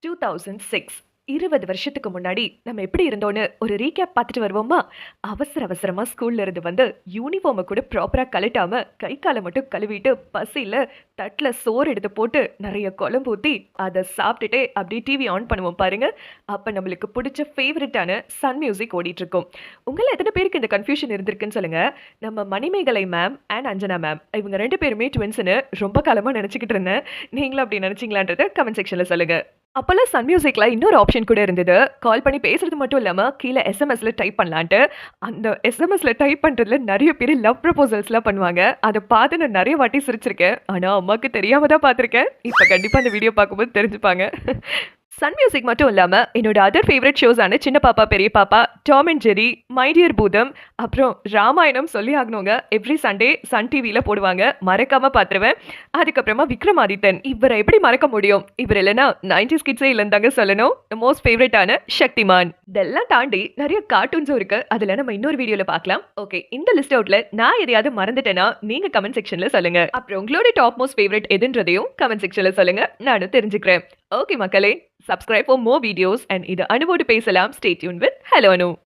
Two thousand six இருபது வருஷத்துக்கு முன்னாடி நம்ம எப்படி இருந்தோன்னு ஒரு ரீகேப் பார்த்துட்டு வருவோமா? அவசர அவசரமாக ஸ்கூல்ல இருந்து வந்து யூனிஃபார்மை கூட ப்ராப்பராக கழட்டாம கை காலை மட்டும் கழுவிட்டு பசியில் தட்டில் சோறு எடுத்து போட்டு நிறைய குழம்பு ஊற்றி அதை சாப்பிட்டுட்டே அப்படியே டிவி ஆன் பண்ணுவோம் பாருங்க. அப்போ நம்மளுக்கு பிடிச்ச ஃபேவரட்டான சன் மியூசிக் ஓடிட்டு இருக்கும். உங்களை எத்தனை பேருக்கு இந்த கன்ஃபியூஷன் இருந்திருக்குன்னு சொல்லுங்க. நம்ம Manimegalai ma'am and Anjana ma'am இவங்க ரெண்டு பேருமே ட்வின்ஸ்னு ரொம்ப காலமாக நினச்சிக்கிட்டு இருந்தேன். நீங்களும் அப்படி நினச்சிங்களான்றத கமெண்ட் செக்ஷனில் சொல்லுங்கள் அப்போல்லாம் சன் மியூசிக்கில் இன்னொரு ஆப்ஷன் கூட இருந்தது. கால் பண்ணி பேசுறது மட்டும் இல்லாமல் கீழே எஸ்எம்எஸ்ல டைப் பண்ணலான்ட்டு. அந்த எஸ்எம்எஸ்ல டைப் பண்ணுறதுல நிறைய பேர் லவ் ப்ரப்போசல்ஸ்லாம் பண்ணுவாங்க. அதை பார்த்து நான் நிறைய வாட்டி சிரிச்சிருக்கேன். ஆனால் அம்மாவுக்கு தெரியாம தான் பார்த்துருக்கேன். இப்போ கண்டிப்பாக அந்த வீடியோ பார்க்கும்போது தெரிஞ்சுப்பாங்க. சன் மியூசிக் மட்டும் இல்லாமல் என்னோட அதர் ஃபேவரட் ஷோஸான சின்ன பாப்பா பெரிய பாப்பா டாம் அண்ட் ஜெரி மைடியர் பூதம் அப்புறம் ராமாயணம் சொல்லி ஆகணுங்க. எவ்ரி சண்டே சன் டிவியில் போடுவாங்க. மறக்காமல் பார்த்துருவேன் அதுக்கப்புறமா விக்ரமாதித்தன். இவரை எப்படி மறக்க முடியும்? இவர் இல்லைன்னா நைன்டி கிட்ஸே இல்லைந்தாங்க சொல்லணும். மோஸ்ட் ஃபேவரட்டான சக்திமான். இதெல்லாம் தாண்டி நிறைய கார்ட்டூன்ஸும் இருக்கு. அதில் நம்ம இன்னொரு வீடியோவில் பார்க்கலாம் ஓகே இந்த லிஸ்ட் அவுட்ல நான் எதையாவது மறந்துட்டேன்னா நீங்கள் கமெண்ட் செக்ஷனில் சொல்லுங்க. அப்புறம் உங்களோட டாப் மோஸ்ட் ஃபேவரட் எதுன்றதையும் கமெண்ட் செக்ஷனில் சொல்லுங்க. நானும் தெரிஞ்சுக்கிறேன். ஓகே மக்களே. Subscribe for more videos and இது அனுவோடு பேசலாம். Stay tuned with hello Anu